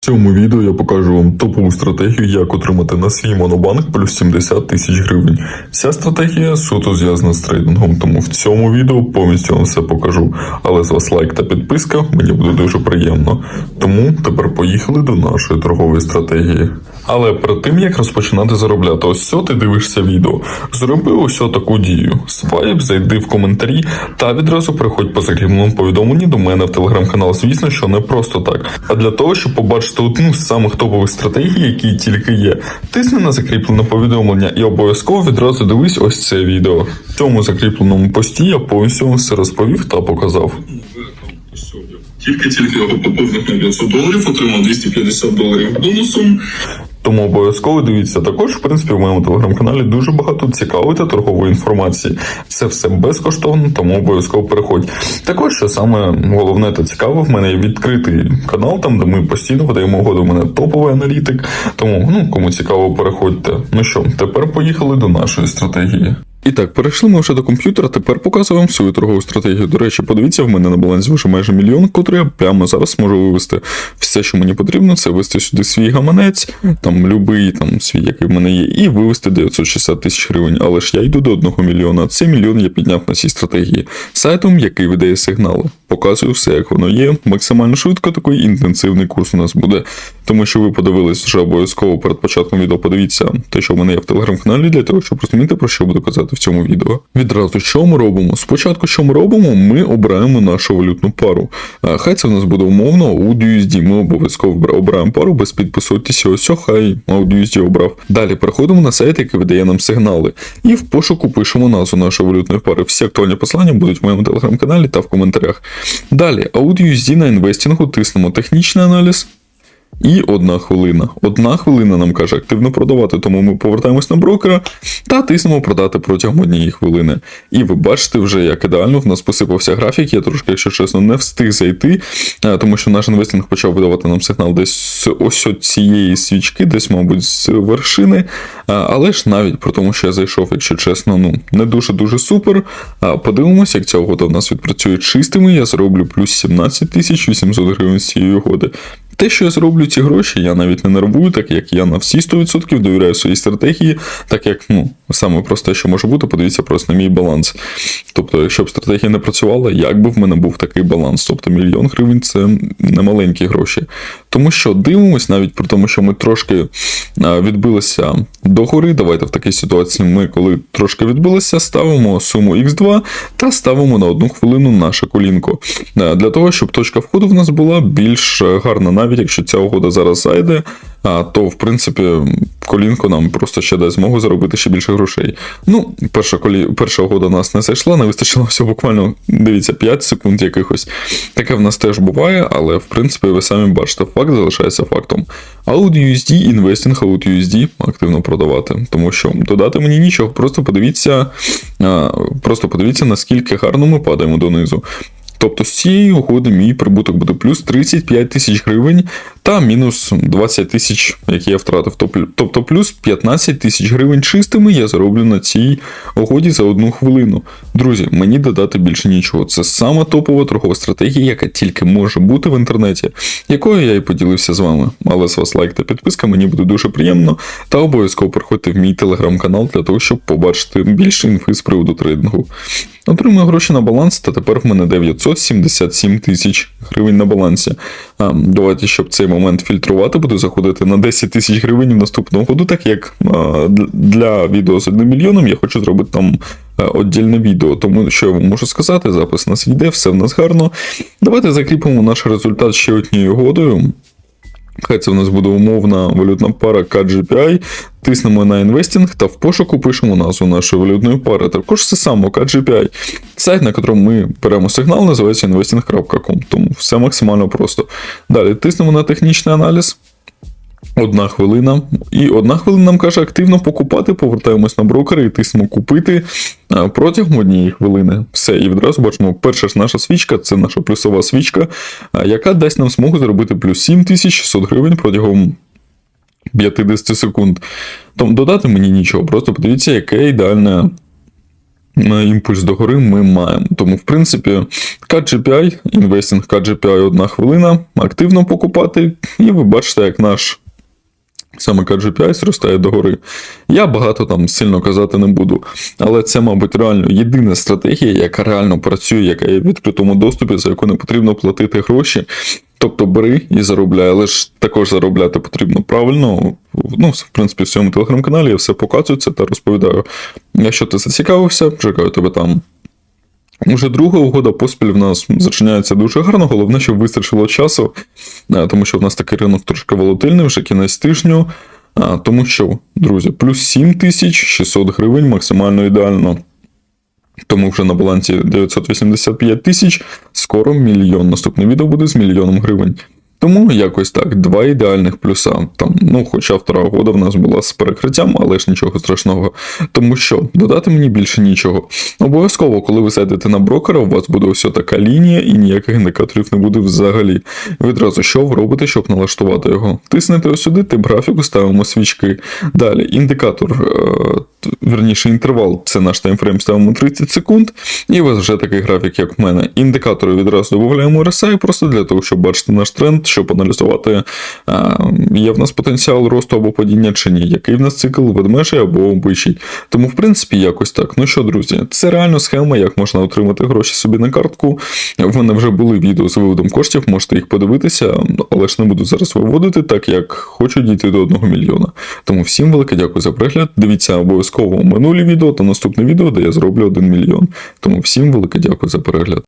В цьому відео я покажу вам топову стратегію, як отримати на свій монобанк плюс 70 тисяч гривень. Ця стратегія суто зв'язана з трейдингом, тому в цьому відео повністю вам все покажу. Але з вас лайк та підписка мені буде дуже приємно. Тому тепер поїхали до нашої торгової стратегії. Але перед тим як розпочинати заробляти, ось ти дивишся відео, зроби ось таку дію. Свайп, зайди в коментарі та відразу приходь по закріпленому повідомленні до мене в телеграм-канал. Звісно, що не просто так, а для того, щоб побачити одну з самих топових стратегій, які тільки є. Тисни на закріплене повідомлення і обов'язково відразу дивись ось це відео. В цьому закріпленому пості я повністю все розповів та показав. Тільки тільки його поповнив на 500 доларів, отримав 250 доларів бонусом. Тому обов'язково дивіться також, в принципі, в моєму телеграм-каналі дуже багато цікавої та торгової інформації. Це все безкоштовно, тому обов'язково переходь. Також, що саме головне та цікаве, в мене є відкритий канал, там де ми постійно видаємо в мене топовий аналітик. Тому, ну кому цікаво, переходьте. Ну що, тепер поїхали до нашої стратегії. І так, перейшли ми вже до комп'ютера, тепер показую вам свою торгову стратегію. До речі, подивіться, в мене на балансі вже майже мільйон, котрий я прямо зараз можу вивести. Все, що мені потрібно, це ввести сюди свій гаманець, там любий там свій, який в мене є, і вивести 960 тисяч гривень. Але ж я йду до 1 мільйона. Цей мільйон я підняв на цій стратегії сайтом, який видає сигнали. Показую все, як воно є. Максимально швидко такий інтенсивний курс у нас буде. Тому що ви подивились вже обов'язково перед початком відео. Подивіться те, що в мене є в телеграм-каналі, для того, щоб розуміти, про що буду казати в цьому відео. Відразу що ми робимо? Спочатку, що ми робимо, ми обираємо нашу валютну пару. Хай це в нас буде умовно AUDUSD. Ми обов'язково обираємо пару без підпису TCO. Ось, хай AUDUSD обрав. Далі переходимо на сайт, який видає нам сигнали. І в пошуку пишемо назву нашої валютної пари. Всі актуальні посилання будуть в моєму телеграм-каналі та в коментарях. Далі, AUDUSD на інвестінгу тиснемо технічний аналіз. І одна хвилина. Одна хвилина нам каже активно продавати, тому ми повертаємось на брокера та тиснемо продати протягом однієї хвилини. І ви бачите вже, як ідеально в нас посипався графік. Я трошки, якщо чесно, не встиг зайти, е, тому що наш інвестинг почав видавати нам сигнал десь ось цієї свічки, десь, мабуть, з вершини. Е, Але ж навіть про тому, що я зайшов, якщо чесно, ну не дуже дуже супер. А Подивимося, як ця угода в нас відпрацює чистими. Я зроблю плюс 17 тисяч 800 гривень з цієї угоди. Те, що я зроблю ці гроші, я навіть не нервую, так як я на всі 100% довіряю своїй стратегії, так як ну, саме просте, що може бути, подивіться просто на мій баланс. Тобто, якщо б стратегія не працювала, як би в мене був такий баланс? Тобто мільйон гривень це не маленькі гроші. Тому що дивимось, навіть при тому, що ми трошки відбилися догори. Давайте в такій ситуації ми, коли трошки відбилися, ставимо суму X2 та ставимо на одну хвилину наше колінко. Е, Для того, щоб точка входу в нас була більш е, гарна, навіть якщо ця угода зараз зайде, то в принципі колінко нам просто ще дасть змогу заробити ще більше грошей. Ну, перша колі... перша угода нас не зайшла, не вистачило всього буквально, дивіться, 5 секунд якихось. Таке в нас теж буває, але в принципі ви самі бачите, факт залишається фактом. AudUSD, інвестинг AudUSD активно продавати, тому що додати мені нічого, просто подивіться, просто подивіться, наскільки гарно ми падаємо донизу. Тобто з цієї угоди мій прибуток буде плюс 35 тисяч гривень та мінус 20 тисяч, які я втратив. Тобто плюс 15 тисяч гривень чистими я зароблю на цій угоді за одну хвилину. Друзі, мені додати більше нічого. Це сама топова торгова стратегія, яка тільки може бути в інтернеті, якою я і поділився з вами. Але з вас лайк та підписка, мені буде дуже приємно. Та обов'язково приходьте в мій телеграм-канал для того, щоб побачити більше інфи з приводу трейдингу. Отримую гроші на баланс, та тепер в мене 977 тисяч гривень на балансі. А, давайте, щоб цей момент фільтрувати, буду заходити на 10 тисяч гривень в наступного году, так як для відео з 1 мільйоном я хочу зробити там е, віддільне відео. Тому що я вам можу сказати, запис у нас йде, все в нас гарно. Давайте закріпимо наш результат ще однією угодою. Хай це в нас буде умовна валютна пара KGPI. Тиснемо на інвестинг та в пошуку пишемо назву нашої валютної пари. Також це саме KGPI. Сайт, на якому ми беремо сигнал, називається investing.com. Тому все максимально просто. Далі тиснемо на технічний аналіз. Одна хвилина. І одна хвилина нам каже активно покупати, повертаємось на брокери і тиснемо купити протягом однієї хвилини. Все, і відразу бачимо, перша ж наша свічка, це наша плюсова свічка, яка дасть нам змогу заробити плюс 7600 гривень протягом 50 секунд. Тому додати мені нічого, просто подивіться, яке ідеальне е, імпульс догори ми маємо. Тому, в принципі, KGPI, інвестинг KGPI одна хвилина, активно покупати, і ви бачите, як наш саме KGPI зростає догори. Я багато там сильно казати не буду, але це, мабуть, реально єдина стратегія, яка реально працює, яка є в відкритому доступі, за яку не потрібно платити гроші. Тобто бери і заробляй, але ж також заробляти потрібно правильно. Ну, в принципі, в цьому телеграм-каналі я все показую це та розповідаю. Якщо ти зацікавився, чекаю тебе там. Уже друга угода поспіль в нас зачиняється дуже гарно. Головне, щоб вистачило часу, е, тому що в нас такий ринок трошки волатильний, вже кінець тижню. Тому що, друзі, плюс 7600 гривень максимально ідеально. Тому вже на балансі 985 тисяч, скоро мільйон. Наступне відео буде з мільйоном гривень. Тому якось так, два ідеальних плюса. Там, ну, хоча втора угода в нас була з перекриттям, але ж нічого страшного. Тому що додати мені більше нічого. Обов'язково, коли ви зайдете на брокера, у вас буде ось така лінія і ніяких індикаторів не буде взагалі. Відразу що ви робите, щоб налаштувати його? Тиснете ось сюди, тип графіку, ставимо свічки. Далі індикатор, е, верніше інтервал, це наш таймфрейм, ставимо 30 секунд. І у вас вже такий графік, як в мене. Індикатори відразу додаємо RSI, просто для того, щоб бачити наш тренд, щоб аналізувати, є в нас потенціал росту або падіння чи ні, який в нас цикл ведмежий або обичий. Тому, в принципі, якось так. Ну що, друзі, це реально схема, як можна отримати гроші собі на картку. В мене вже були відео з виводом коштів, можете їх подивитися, але ж не буду зараз виводити, так як хочу дійти до 1 мільйона. Тому всім велике дякую за перегляд. Дивіться обов'язково минулі відео та наступне відео, де я зроблю 1 мільйон. Тому всім велике дякую за перегляд.